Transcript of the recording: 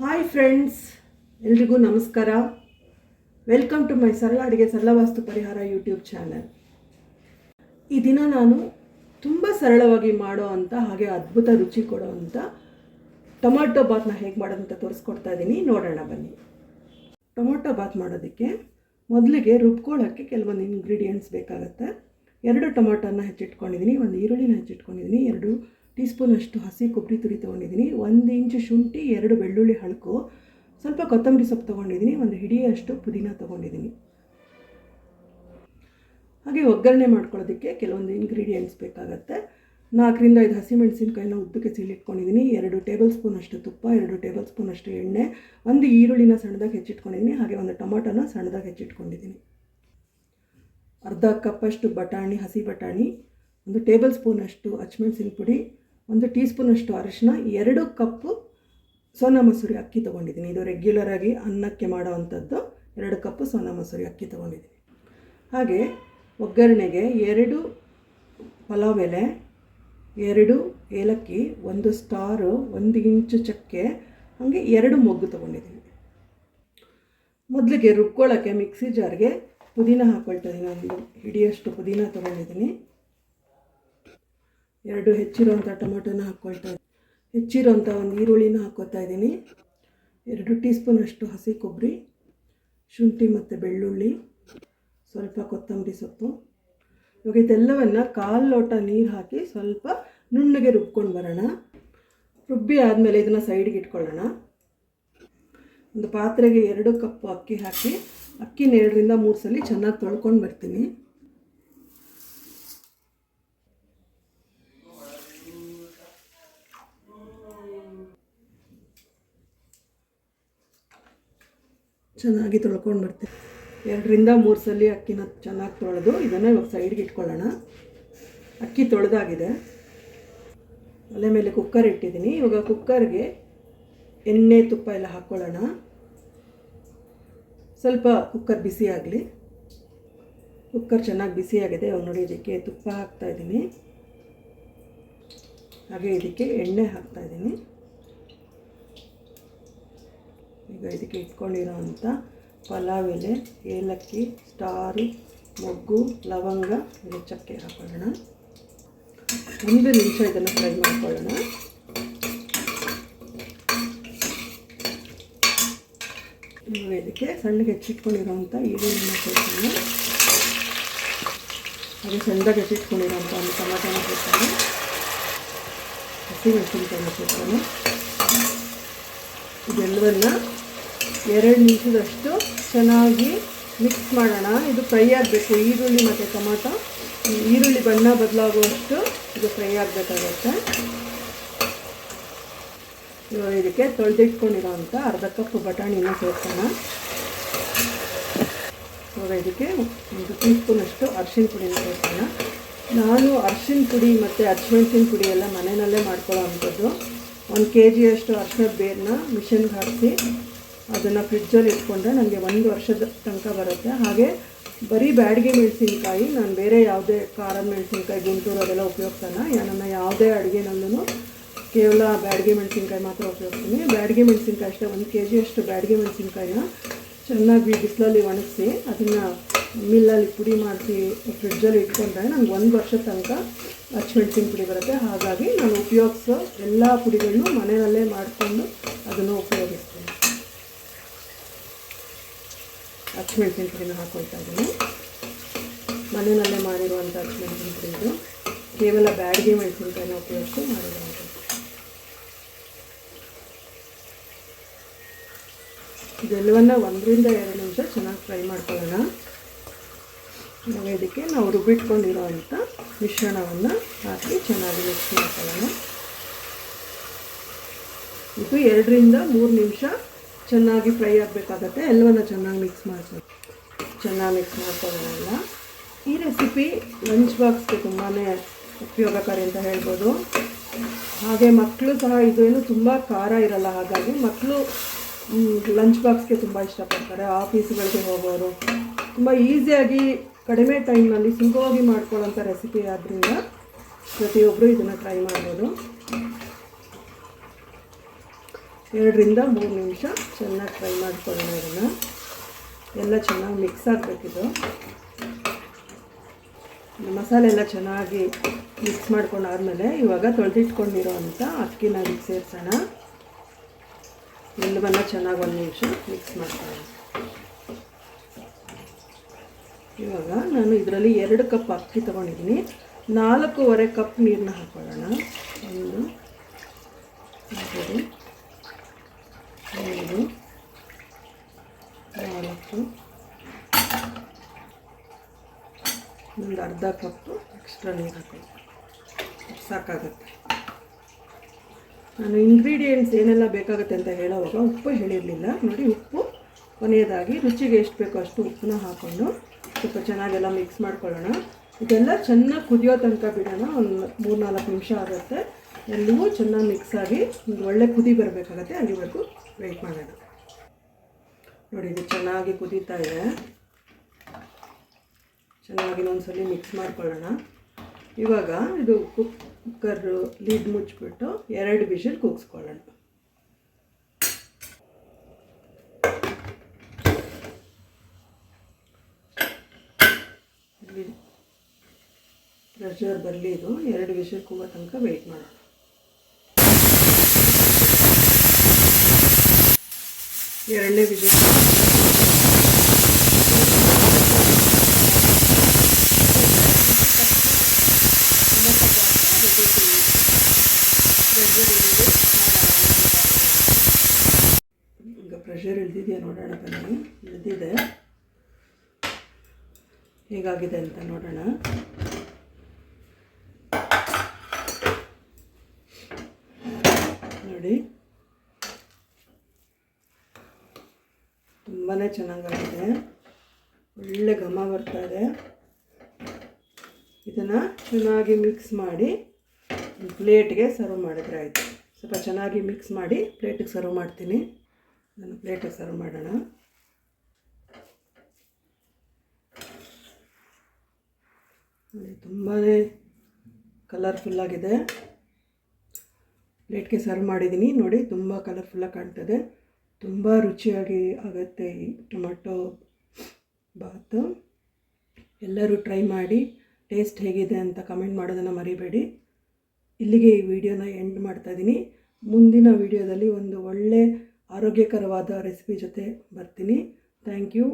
Hi friends ಎಲ್ರಿಗೂ ನಮಸ್ಕಾರ. Welcome to my ಸರಳ ಅಡುಗೆ, ಸರಳ ವಾಸ್ತು ಪರಿಹಾರ ಯೂಟ್ಯೂಬ್ ಚಾನಲ್ ಈ ದಿನ ನಾನು ತುಂಬ ಸರಳವಾಗಿ ಮಾಡೋ ಅಂತ, ಹಾಗೆ ಅದ್ಭುತ ರುಚಿ ಕೊಡೋ ಅಂಥ ಟೊಮೊಟೊ ಬಾತ್ನ ಹೇಗೆ ಮಾಡೋದಂತ ತೋರಿಸ್ಕೊಡ್ತಾ ಇದ್ದೀನಿ ನೋಡೋಣ ಬನ್ನಿ. ಟೊಮೊಟೊ ಬಾತ್ ಮಾಡೋದಕ್ಕೆ ಮೊದಲಿಗೆ ರುಬ್ಕೊಳ್ಳೋಕ್ಕೆ ಕೆಲವೊಂದು ಇಂಗ್ರೀಡಿಯೆಂಟ್ಸ್ ಬೇಕಾಗುತ್ತೆ. ಎರಡು ಟೊಮೊಟೊನ ಹೆಚ್ಚಿಟ್ಕೊಂಡಿದ್ದೀನಿ ಒಂದು ಈರುಳ್ಳಿನ ಹೆಚ್ಚಿಟ್ಕೊಂಡಿದ್ದೀನಿ ಎರಡು ಟೀ ಸ್ಪೂನಷ್ಟು ಹಸಿ ಕೊಬ್ಬರಿ ತುರಿ ತೊಗೊಂಡಿದ್ದೀನಿ. ಒಂದು ಇಂಚು ಶುಂಠಿ, ಎರಡು ಬೆಳ್ಳುಳ್ಳಿ ಹಳಕು, ಸ್ವಲ್ಪ ಕೊತ್ತಂಬರಿ ಸೊಪ್ಪು ತೊಗೊಂಡಿದ್ದೀನಿ. ಒಂದು ಹಿಡಿಯಷ್ಟು ಪುದೀನ ತೊಗೊಂಡಿದ್ದೀನಿ. ಹಾಗೆ ಒಗ್ಗರಣೆ ಮಾಡ್ಕೊಳ್ಳೋದಕ್ಕೆ ಕೆಲವೊಂದು ಇಂಗ್ರೀಡಿಯೆಂಟ್ಸ್ ಬೇಕಾಗುತ್ತೆ. ನಾಲ್ಕರಿಂದ ಐದು ಹಸಿಮೆಣಸಿನ್ಕಾಯಿನ ಉದ್ದಕ್ಕೆ ಸೀಳಿಟ್ಕೊಂಡಿದ್ದೀನಿ. ಎರಡು ಟೇಬಲ್ ಸ್ಪೂನ್ ಅಷ್ಟು ತುಪ್ಪ, ಎರಡು ಟೇಬಲ್ ಸ್ಪೂನ್ ಅಷ್ಟು ಎಣ್ಣೆ, ಒಂದು ಈರುಳ್ಳಿನ ಸಣ್ಣದಾಗಿ ಹೆಚ್ಚಿಟ್ಕೊಂಡಿದ್ದೀನಿ. ಹಾಗೆ ಒಂದು ಟೊಮೊಟೊನ ಸಣ್ಣದಾಗಿ ಹೆಚ್ಚಿಟ್ಕೊಂಡಿದ್ದೀನಿ. ಅರ್ಧ ಕಪ್ಪಷ್ಟು ಬಟಾಣಿ, ಹಸಿ ಬಟಾಣಿ, ಒಂದು ಟೇಬಲ್ ಸ್ಪೂನಷ್ಟು ಅಚ್ಚಮೆಣಸಿನ ಪುಡಿ ಒಂದು ಟೀ ಸ್ಪೂನಷ್ಟು ಅರಿಶಿನ, ಎರಡು ಕಪ್ಪು ಸೋನಾ ಮಸೂರಿ ಅಕ್ಕಿ ತೊಗೊಂಡಿದ್ದೀನಿ. ಇದು ರೆಗ್ಯುಲರಾಗಿ ಅನ್ನಕ್ಕೆ ಮಾಡೋ ಅಂಥದ್ದು ಎರಡು ಕಪ್ಪು ಸೋನಾ ಮಸೂರಿ ಅಕ್ಕಿ ತೊಗೊಂಡಿದ್ದೀನಿ. ಹಾಗೆ ಒಗ್ಗರಣೆಗೆ ಎರಡು ಪಲಾವ್ ಎಲೆ, ಎರಡು ಏಲಕ್ಕಿ, ಒಂದು ಸ್ಟಾರು, ಒಂದು ಇಂಚು ಚಕ್ಕೆ, ಹಾಗೆ ಎರಡು ಮೊಗ್ಗು ತೊಗೊಂಡಿದ್ದೀನಿ. ಮೊದಲಿಗೆ ರುಬ್ಕೊಳ್ಳೋಕ್ಕೆ ಮಿಕ್ಸಿ ಜಾರ್ಗೆ ಪುದೀನ ಹಾಕ್ಕೊಳ್ತಾ ಇದ್ದೀನಿ ಒಂದು ಹಿಡಿಯಷ್ಟು ಪುದೀನ ತೊಗೊಂಡಿದ್ದೀನಿ. ಎರಡು ಹೆಚ್ಚಿರುವಂಥ ಟೊಮೊಟೊನ ಹಾಕ್ಕೊಳ್ತಾ ಹೆಚ್ಚಿರೋಂಥ ಒಂದು ಈರುಳ್ಳಿನ ಹಾಕ್ಕೊತಾ ಇದ್ದೀನಿ. ಎರಡು ಟೀ ಸ್ಪೂನಷ್ಟು ಹಸಿ ಕೊಬ್ಬರಿ, ಶುಂಠಿ ಮತ್ತು ಬೆಳ್ಳುಳ್ಳಿ, ಸ್ವಲ್ಪ ಕೊತ್ತಂಬರಿ ಸೊಪ್ಪು. ಇವಾಗ ಇದೆಲ್ಲವನ್ನು ಕಾಲು ಲೋಟ ನೀರು ಹಾಕಿ ಸ್ವಲ್ಪ ನುಣ್ಣಗೆ ರುಬ್ಕೊಂಡು ಬರೋಣ. ರುಬ್ಬಿ ಆದಮೇಲೆ ಇದನ್ನು ಸೈಡ್ಗೆ ಇಟ್ಕೊಳ್ಳೋಣ. ಒಂದು ಪಾತ್ರೆಗೆ ಎರಡು ಕಪ್ಪು ಅಕ್ಕಿ ಹಾಕಿ, ಅಕ್ಕಿನ ಎರಡರಿಂದ ಮೂರು ಸಲ ಚೆನ್ನಾಗಿ ತೊಳ್ಕೊಂಡು ಬರ್ತೀನಿ. ಚೆನ್ನಾಗಿ ತೊಳ್ಕೊಂಡು ಬರ್ತೀನಿ. ಎರಡರಿಂದ ಮೂರು ಸಲ ಅಕ್ಕಿನ ಚೆನ್ನಾಗಿ ತೊಳೆದು ಇದನ್ನು ಇವಾಗ ಸೈಡ್ಗೆ ಇಟ್ಕೊಳ್ಳೋಣ. ಅಕ್ಕಿ ತೊಳೆದಾಗಿದೆ. ಒಲೆ ಮೇಲೆ ಕುಕ್ಕರ್ ಇಟ್ಟಿದ್ದೀನಿ ಇವಾಗ ಕುಕ್ಕರ್ಗೆ ಎಣ್ಣೆ, ತುಪ್ಪ ಎಲ್ಲ ಹಾಕ್ಕೊಳ್ಳೋಣ ಸ್ವಲ್ಪ ಕುಕ್ಕರ್ ಬಿಸಿ ಆಗಲಿ. ಕುಕ್ಕರ್ ಚೆನ್ನಾಗಿ ಬಿಸಿಯಾಗಿದೆ ಇವಾಗ ನೋಡಿ ಇದಕ್ಕೆ ತುಪ್ಪ ಹಾಕ್ತಾಯಿದ್ದೀನಿ ಹಾಗೆ ಇದಕ್ಕೆ ಎಣ್ಣೆ ಹಾಕ್ತಾ ಇದ್ದೀನಿ ಈಗ ಇದಕ್ಕೆ ಇಟ್ಕೊಂಡಿರೋ ಅಂಥ ಪಲಾವ್ ಎಲೆ ಏಲಕ್ಕಿ ಸ್ಟಾರು ಮೊಗ್ಗು ಲವಂಗ ಇದು ಚಕ್ಕೆ ಹಾಕೊಳ್ಳೋಣ ಒಂದು ನಿಮಿಷ ಇದನ್ನು ಫ್ರೈ ಮಾಡ್ಕೊಳ್ಳೋಣ ಇವಾಗ ಇದಕ್ಕೆ ಸಣ್ಣಗೆ ಹೆಚ್ಚಿಟ್ಕೊಂಡಿರೋಂಥ ಈರುಳ್ಳಿನ ಸೇರ್ಸೋಣ ಹಾಗೆ ಸಣ್ಣದಾಗಿ ಹೆಚ್ಚಿಟ್ಕೊಂಡಿರೋಂಥ ಒಂದು ಟೊಮಾಟೋನ ಸೇರ್ಸೋಣ ಹಸಿ ಮೆಣಸಿನ್ಕಾಯಿನ ಸೇರ್ಸೋಣ ಇದೆಲ್ಲವನ್ನು ಎರಡು ನಿಮಿಷದಷ್ಟು ಚೆನ್ನಾಗಿ ಮಿಕ್ಸ್ ಮಾಡೋಣ. ಇದು ಫ್ರೈ ಆಗಬೇಕು. ಈರುಳ್ಳಿ ಮತ್ತು ಟೊಮಾಟೊ. ಈರುಳ್ಳಿ ಬಣ್ಣ ಬದಲಾಗುವಷ್ಟು ಇದು ಫ್ರೈ ಆಗಬೇಕಾಗತ್ತೆ. ಇದಕ್ಕೆ ತೊಳೆದಿಟ್ಕೊಂಡಿರೋವಂಥ ಅರ್ಧ ಕಪ್ ಬಟಾಣಿನ ಸೇರ್ಸೋಣ. ಇವಾಗ ಇದಕ್ಕೆ ಒಂದು ಟೀ ಸ್ಪೂನಷ್ಟು ಅರ್ಶಿನ ಪುಡಿನ ಸೇರ್ಸೋಣ. ನಾನು ಅರ್ಶಿನ ಪುಡಿ ಮತ್ತು ಹಚ್ಮೆಣ್ಸಿನ ಪುಡಿ ಎಲ್ಲ ಮನೆಯಲ್ಲೇ ಮಾಡ್ಕೊಳ್ಳೋ ಅಂಥದ್ದು. ಒಂದು ಕೆ ಜಿಯಷ್ಟು ಅರ್ಶಿನದ ಬೇರನ್ನ ಮಿಷನ್ಗೆ ಹಾಕಿಸಿ ಅದನ್ನು ಫ್ರಿಜ್ಜಲ್ಲಿ ಇಟ್ಕೊಂಡ್ರೆ ನನಗೆ ಒಂದು ವರ್ಷದ ತನಕ ಬರುತ್ತೆ. ಹಾಗೆ ಬರೀ ಬ್ಯಾಡಿಗೆ ಮೆಣಸಿನ್ಕಾಯಿ, ನಾನು ಬೇರೆ ಯಾವುದೇ ಖಾರದ ಮೆಣಸಿನ್ಕಾಯಿ, ಗುಂಟೂರು ಅದೆಲ್ಲ ಉಪಯೋಗಿಸಲ್ಲ. ನನ್ನ ಯಾವುದೇ ಅಡುಗೆನಲ್ಲೂ ಕೇವಲ ಬ್ಯಾಡಿಗೆ ಮೆಣಸಿನ್ಕಾಯಿ ಮಾತ್ರ ಉಪಯೋಗಿಸ್ತೀನಿ. ಬ್ಯಾಡಿಗೆ ಮೆಣಸಿನ್ಕಾಯಿ ಅಷ್ಟೇ, ಒಂದು ಕೆ ಜಿಯಷ್ಟು ಬ್ಯಾಡಿಗೆ ಮೆಣಸಿನ್ಕಾಯಿನ ಚೆನ್ನಾಗಿ ಬಿಸಿಲಲ್ಲಿ ಒಣಗಿಸಿ, ಅದನ್ನು ಮಿಲ್ಲಲ್ಲಿ ಪುಡಿ ಮಾಡಿಸಿ ಫ್ರಿಡ್ಜಲ್ಲಿ ಇಟ್ಕೊಂಡ್ರೆ ನನಗೆ ಒಂದು ವರ್ಷದ ತನಕ ಹಚ್ಮೆಣ್ಸಿನ ಪುಡಿ ಬರುತ್ತೆ. ಹಾಗಾಗಿ ನಾನು ಉಪಯೋಗಿಸೋ ಎಲ್ಲ ಪುಡಿಗಳನ್ನೂ ಮನೆಯಲ್ಲೇ ಮಾಡಿಕೊಂಡು ಅದನ್ನು ಉಪಯೋಗಿಸ್ತೀನಿ. ಹಚ್ಮೆಣ್ಸಿನ ಪುಡಿನ ಹಾಕ್ಕೊಳ್ತಾ ಇದ್ದೀನಿ. ಮನೆಯಲ್ಲೇ ಮಾಡಿರುವಂಥ ಹಚ್ಮೆಣ್ಸಿನ ಪುಡಿ ಇದು. ಕೇವಲ ಬ್ಯಾಡಿಗೆ ಮೆಣಸಿನ್ಕಾಯಿನ ಉಪಯೋಗಿಸಿ ಮಾಡಿರುವಂಥದ್ದು. ಇದೆಲ್ಲವನ್ನ ಒಂದರಿಂದ ಎರಡು ನಿಮಿಷ ಚೆನ್ನಾಗಿ ಫ್ರೈ ಮಾಡ್ಕೊಳ್ಳೋಣ. ನಾವು ಇದಕ್ಕೆ ನಾವು ರುಬ್ಬಿಟ್ಕೊಂಡಿರೋ ಅಂಥ ಮಿಶ್ರಣವನ್ನು ಹಾಕಿ ಚೆನ್ನಾಗಿ ಮಿಕ್ಸ್ ಮಾಡ್ಕೊಳ್ಳೋಣ. ಇದು ಎರಡರಿಂದ ಮೂರು ನಿಮಿಷ ಚೆನ್ನಾಗಿ ಫ್ರೈ ಆಗಬೇಕಾಗತ್ತೆ. ಎಲ್ಲವನ್ನ ಚೆನ್ನಾಗಿ ಮಿಕ್ಸ್ ಮಾಡ್ಕೊಳ್ಳಿ. ಚೆನ್ನಾಗಿ ಮಿಕ್ಸ್ ಮಾಡ್ಕೊಳ್ಳೋಣ ಈ ರೆಸಿಪಿ ಲಂಚ್ ಬಾಕ್ಸ್ಗೆ ತುಂಬಾ ಉಪಯೋಗಕಾರಿ ಅಂತ ಹೇಳ್ಬೋದು. ಹಾಗೆ ಮಕ್ಕಳು ಸಹ ಇದೇನು ತುಂಬ ಖಾರ ಇರಲ್ಲ. ಹಾಗಾಗಿ ಮಕ್ಕಳು ಲಂಚ್ ಬಾಕ್ಸ್ಗೆ ತುಂಬ ಇಷ್ಟಪಡ್ತಾರೆ. ಆಫೀಸ್ಗಳಿಗೆ ಹೋಗೋರು. ತುಂಬ ಈಸಿಯಾಗಿ ಕಡಿಮೆ ಟೈಮ್ನಲ್ಲಿ ಸುಲಭವಾಗಿ ಮಾಡ್ಕೊಳ್ಳೋಂಥ ರೆಸಿಪಿ ಆದ್ದರಿಂದ ಪ್ರತಿಯೊಬ್ಬರು ಇದನ್ನು ಟ್ರೈ ಮಾಡ್ಬೋದು. ಎರಡರಿಂದ ಮೂರು ನಿಮಿಷ ಚೆನ್ನಾಗಿ ಫ್ರೈ ಮಾಡ್ಕೊಳ್ಳೋಣ ಇದನ್ನು. ಎಲ್ಲ ಚೆನ್ನಾಗಿ ಮಿಕ್ಸ್ ಆಗಬೇಕಿದು ಮಸಾಲೆ ಎಲ್ಲ ಚೆನ್ನಾಗಿ ಮಿಕ್ಸ್ ಮಾಡ್ಕೊಂಡಾದ್ಮೇಲೆ ಇವಾಗ ತೊಳೆದಿಟ್ಕೊಂಡಿರೋ ಅಂಥ ಅಕ್ಕಿನ ಅದಕ್ಕೆ ಸೇರಿಸೋಣ. ಎಲ್ಲವನ್ನ ಚೆನ್ನಾಗಿ ಒಂದು ನಿಮಿಷ ಮಿಕ್ಸ್ ಮಾಡ್ಕೊಳ್ಳೋಣ. ಇವಾಗ ನಾನು ಇದರಲ್ಲಿ ಎರಡು ಕಪ್ ಅಕ್ಕಿ ತೊಗೊಂಡಿದ್ದೀನಿ. ನಾಲ್ಕೂವರೆ ಕಪ್ ನೀರನ್ನ ಹಾಕ್ಕೊಳ್ಳೋಣ ಒಂದು ಮೂರು ನಾಲ್ಕು ಒಂದು ಅರ್ಧ ಕಪ್ಪು ಎಕ್ಸ್ಟ್ರಾ ನೀರು ಹಾಕೋದು ಸಾಕಾಗುತ್ತೆ. ನಾನು ಇಂಗ್ರೀಡಿಯೆಂಟ್ಸ್ ಏನೆಲ್ಲ ಬೇಕಾಗುತ್ತೆ ಅಂತ ಹೇಳೋವಾಗ ಉಪ್ಪು ಹೇಳಿರಲಿಲ್ಲ. ನೋಡಿ ಉಪ್ಪು, ಕೊನೆಯದಾಗಿ ರುಚಿಗೆ ಎಷ್ಟು ಬೇಕೋ ಅಷ್ಟು ಉಪ್ಪನ್ನ ಹಾಕ್ಕೊಂಡು ಸ್ವಲ್ಪ ಚೆನ್ನಾಗೆಲ್ಲ ಮಿಕ್ಸ್ ಮಾಡ್ಕೊಳ್ಳೋಣ. ಇದೆಲ್ಲ ಚೆನ್ನಾಗಿ ಕುದಿಯೋ ತನಕ ಬಿಡೋಣ. ಒಂದು ಮೂರು ನಾಲ್ಕು ನಿಮಿಷ ಆಗುತ್ತೆ. ಎಲ್ಲವೂ ಚೆನ್ನಾಗಿ ಮಿಕ್ಸ್ ಆಗಿ ಒಂದು ಒಳ್ಳೆ ಕುದಿ ಬರಬೇಕಾಗತ್ತೆ. ಅಲ್ಲಿವರೆಗೂ ವೆಯ್ಟ್ ಮಾಡೋಣ ನೋಡಿ, ಇದು ಚೆನ್ನಾಗಿ ಕುದೀತಾ ಇದೆ. ಚೆನ್ನಾಗಿ ಇನ್ನೊಂದ್ಸಲಿ ಮಿಕ್ಸ್ ಮಾಡ್ಕೊಳ್ಳೋಣ. ಇವಾಗ ಇದು ಕುಕ್ಕರ್ ಲೀಡ್ ಮುಚ್ಚಿಬಿಟ್ಟು ಎರಡು ವಿಷಲ್ ಕೂಗಿಸ್ಕೊಳ್ಳೋಣ. ಪ್ರೆಷರ್ ಬರಲಿ ಇದು. ಎರಡು ವಿಷಲ್ ಕೂಗೋ ತನಕ ವೆಯ್ಟ್ ಮಾಡೋಣ. ಎರಡನೇ ವಿಜಯ. ಈಗ ಪ್ರೆಷರ್ ಇಳಿದಿದೆಯಾ ನೋಡೋಣ ಬನ್ನಿ. ಇಳಿದಿದೆ ಹೇಗಾಗಿದೆ ಅಂತ ನೋಡೋಣ ನೋಡಿ ತುಂಬಾ ಚೆನ್ನಾಗಾಗಿದೆ. ಒಳ್ಳೆ ಘಮ ಬರ್ತಾ ಇದೆ. ಇದನ್ನು ಚೆನ್ನಾಗಿ ಮಿಕ್ಸ್ ಮಾಡಿ ಪ್ಲೇಟ್ಗೆ ಸರ್ವ್ ಮಾಡಿದ್ರೆ ಆಯಿತು. ಸ್ವಲ್ಪ ಚೆನ್ನಾಗಿ ಮಿಕ್ಸ್ ಮಾಡಿ ಪ್ಲೇಟಿಗೆ ಸರ್ವ್ ಮಾಡ್ತೀನಿ. ನಾನು ಪ್ಲೇಟಿಗೆ ಸರ್ವ್ ಮಾಡೋಣ. ತುಂಬಾ ಕಲರ್ಫುಲ್ಲಾಗಿದೆ ಪ್ಲೇಟ್ಗೆ ಸರ್ವ್ ಮಾಡಿದ್ದೀನಿ ನೋಡಿ, ತುಂಬ ಕಲರ್ಫುಲ್ಲಾಗಿ ಕಾಣ್ತದೆ ತುಂಬ ರುಚಿಯಾಗಿ ಆಗುತ್ತೆ ಈ ಟೊಮೆಟೊ ಬಾತು ಎಲ್ಲರೂ ಟ್ರೈ ಮಾಡಿ, ಟೇಸ್ಟ್ ಹೇಗಿದೆ ಅಂತ ಕಮೆಂಟ್ ಮಾಡೋದನ್ನು ಮರಿಬೇಡಿ. ಇಲ್ಲಿಗೆ ಈ ವಿಡಿಯೋನ ಎಂಡ್ ಮಾಡ್ತಾಯಿದ್ದೀನಿ ಮುಂದಿನ ವಿಡಿಯೋದಲ್ಲಿ ಒಂದು ಒಳ್ಳೆ ಆರೋಗ್ಯಕರವಾದ ರೆಸಿಪಿ ಜೊತೆ ಬರ್ತೀನಿ. Thank you.